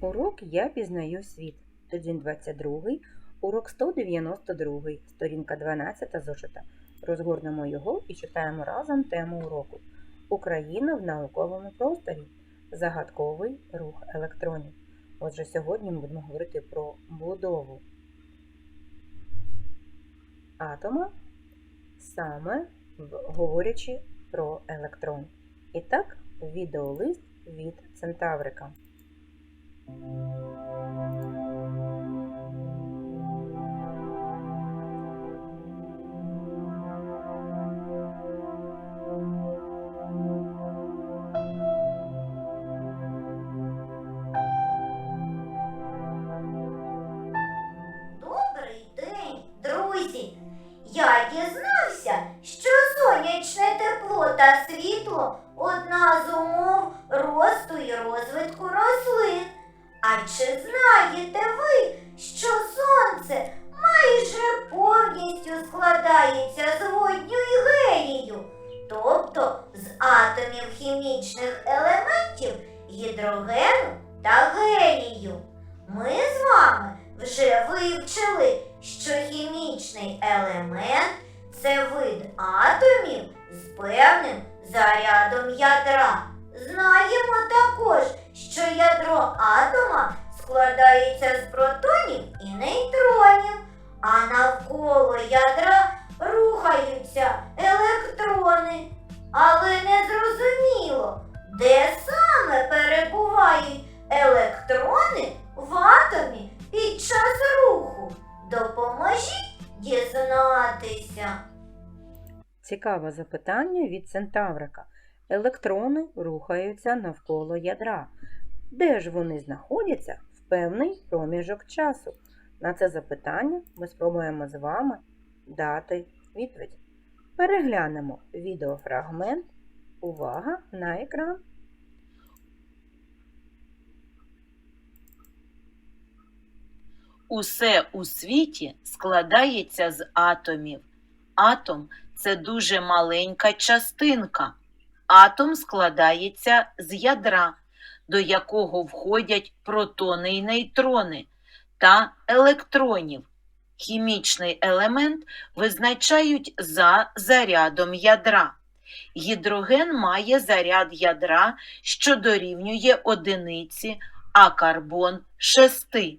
Урок Я пізнаю світ. Тиждень 22, урок 192, сторінка 12 зошита. Розгорнемо його і читаємо разом тему уроку. Україна в науковому просторі. Загадковий рух електронів. Отже, сьогодні ми будемо говорити про будову атома, саме говорячи про електрон. І так, відеолист від Центаврика. Я дізнався, що сонячне тепло та світло одна з умов росту і розвитку рослин. А чи знаєте ви, що сонце майже повністю складається з водню і гелію, тобто з атомів хімічних елементів гідрогену та гелію? Ми з вами вже вивчили, що хімічний елемент це вид атомів з певним зарядом ядра. Знаємо також, що ядро атома складається з протонів і нейтронів, а навколо ядра рухаються електрони. Але не зрозуміло, де саме перебувають електрони в атомі під час руху. Допоможіть дізнатися. Цікаве запитання від Центаврика. Електрони рухаються навколо ядра. Де ж вони знаходяться в певний проміжок часу? На це запитання ми спробуємо з вами дати відповідь. Переглянемо відеофрагмент. Увага на екран. Усе у світі складається з атомів. Атом це дуже маленька частинка. Атом складається з ядра, до якого входять протони і нейтрони та електронів. Хімічний елемент визначають за зарядом ядра. Гідроген має заряд ядра, що дорівнює одиниці, а карбон шести.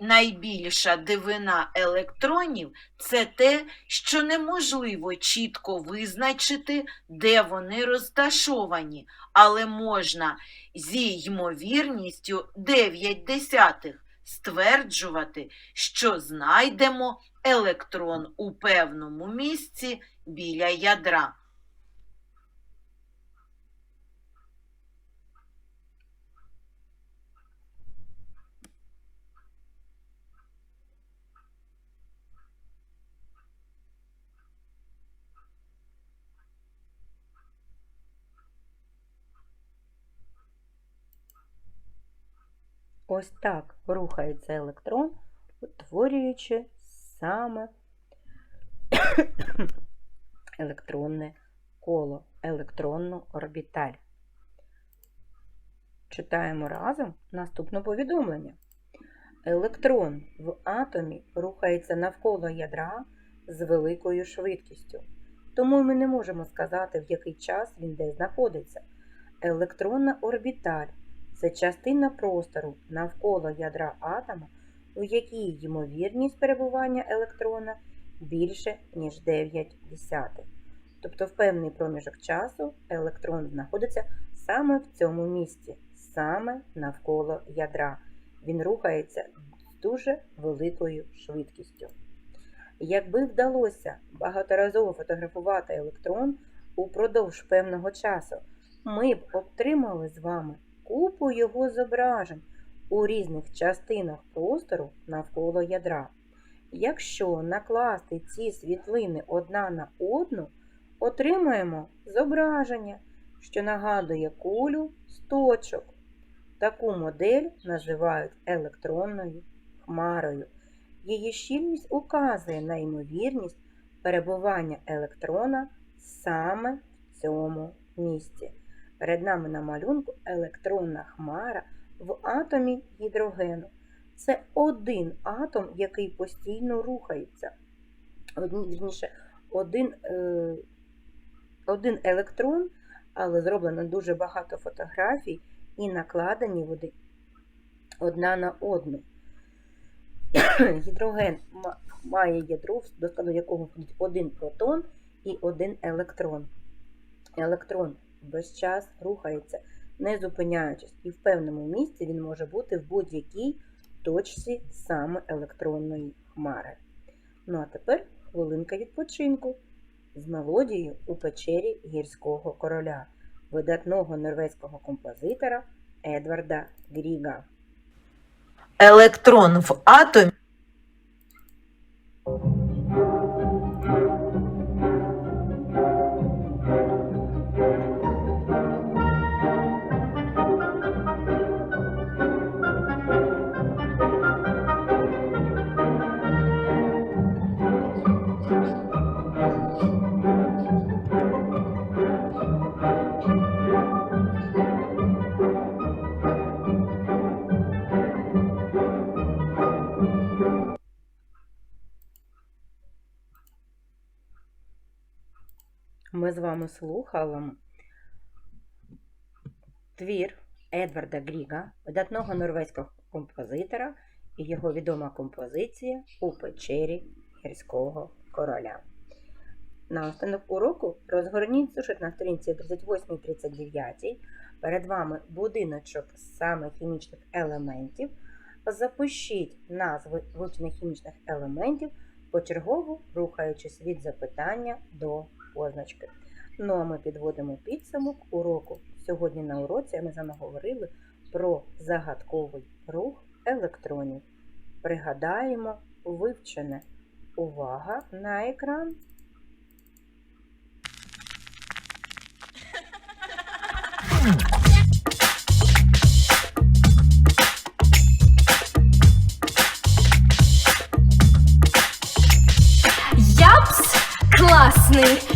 Найбільша дивина електронів це те, що неможливо чітко визначити, де вони розташовані, але можна зі ймовірністю 9 десятих стверджувати, що знайдемо електрон у певному місці біля ядра. Ось так рухається електрон, утворюючи саме електронне коло, електронну орбіталь. Читаємо разом наступне повідомлення. Електрон в атомі рухається навколо ядра з великою швидкістю. Тому ми не можемо сказати, в який час він де знаходиться. Електронна орбіталь це частина простору навколо ядра атома, у якій ймовірність перебування електрона більше, ніж 9 десятих. Тобто в певний проміжок часу електрон знаходиться саме в цьому місці, саме навколо ядра. Він рухається з дуже великою швидкістю. Якби вдалося багаторазово фотографувати електрон упродовж певного часу, ми б отримали з вами купу його зображень у різних частинах простору навколо ядра. Якщо накласти ці світлини одна на одну, отримаємо зображення, що нагадує кулю з точок. Таку модель називають електронною хмарою. Її щільність указує на ймовірність перебування електрона саме в цьому місці. Перед нами на малюнку електронна хмара в атомі гідрогену. Це один атом, який постійно рухається. Одні- Вірніше, один, е, один електрон, але зроблено дуже багато фотографій і накладені вони одна на одну. Гідроген має ядро, до складу якого входить один протон і один електрон. Електрон весь час рухається, не зупиняючись, і в певному місці він може бути в будь-якій точці саме електронної хмари. Ну а тепер хвилинка відпочинку з мелодією у печері гірського короля, видатного норвезького композитора Едварда Гріга. Електрон в атомі з вами слухали твір Едварда Гріга, видатного норвезького композитора і його відома композиція у печері гірського короля. На останок уроку розгорніть зошит на сторінці 38-39. Перед вами будиночок саме хімічних елементів. Запишіть назви вивчених хімічних елементів, почергово рухаючись від запитання до позначки. Ну а ми підводимо підсумок уроку. Сьогодні на уроці ми з вами говорили про загадковий рух електронів. Пригадаємо вивчене. Увага на екран. Япс класний,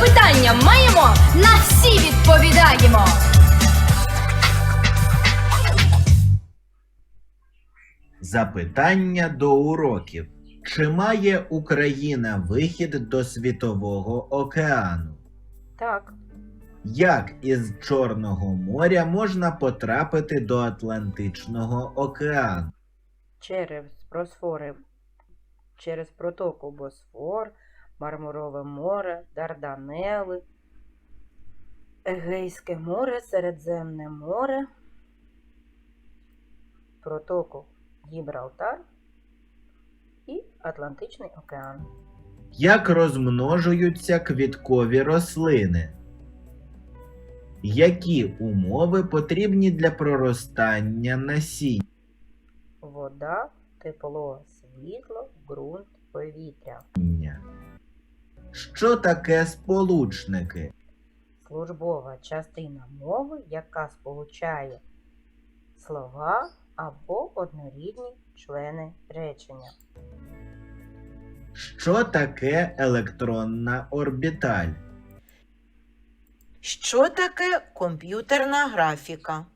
Запитання маємо, на всі відповідаємо. Запитання до уроків. Чи має Україна вихід до Світового океану? Так, Як із Чорного моря можна потрапити до Атлантичного океану? через просфори, через протоку Босфор, Мармурове море, Дарданели, Егейське море, Середземне море, протоку Гібралтар і Атлантичний океан. Як розмножуються квіткові рослини? Які умови потрібні для проростання насіння? Вода, тепло, світло, ґрунт, повітря. Що таке сполучники? Службова частина мови, яка сполучає слова або однорідні члени речення. Що таке електронна орбіталь? Що таке комп'ютерна графіка?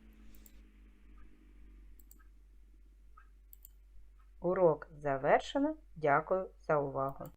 Урок завершено. Дякую за увагу.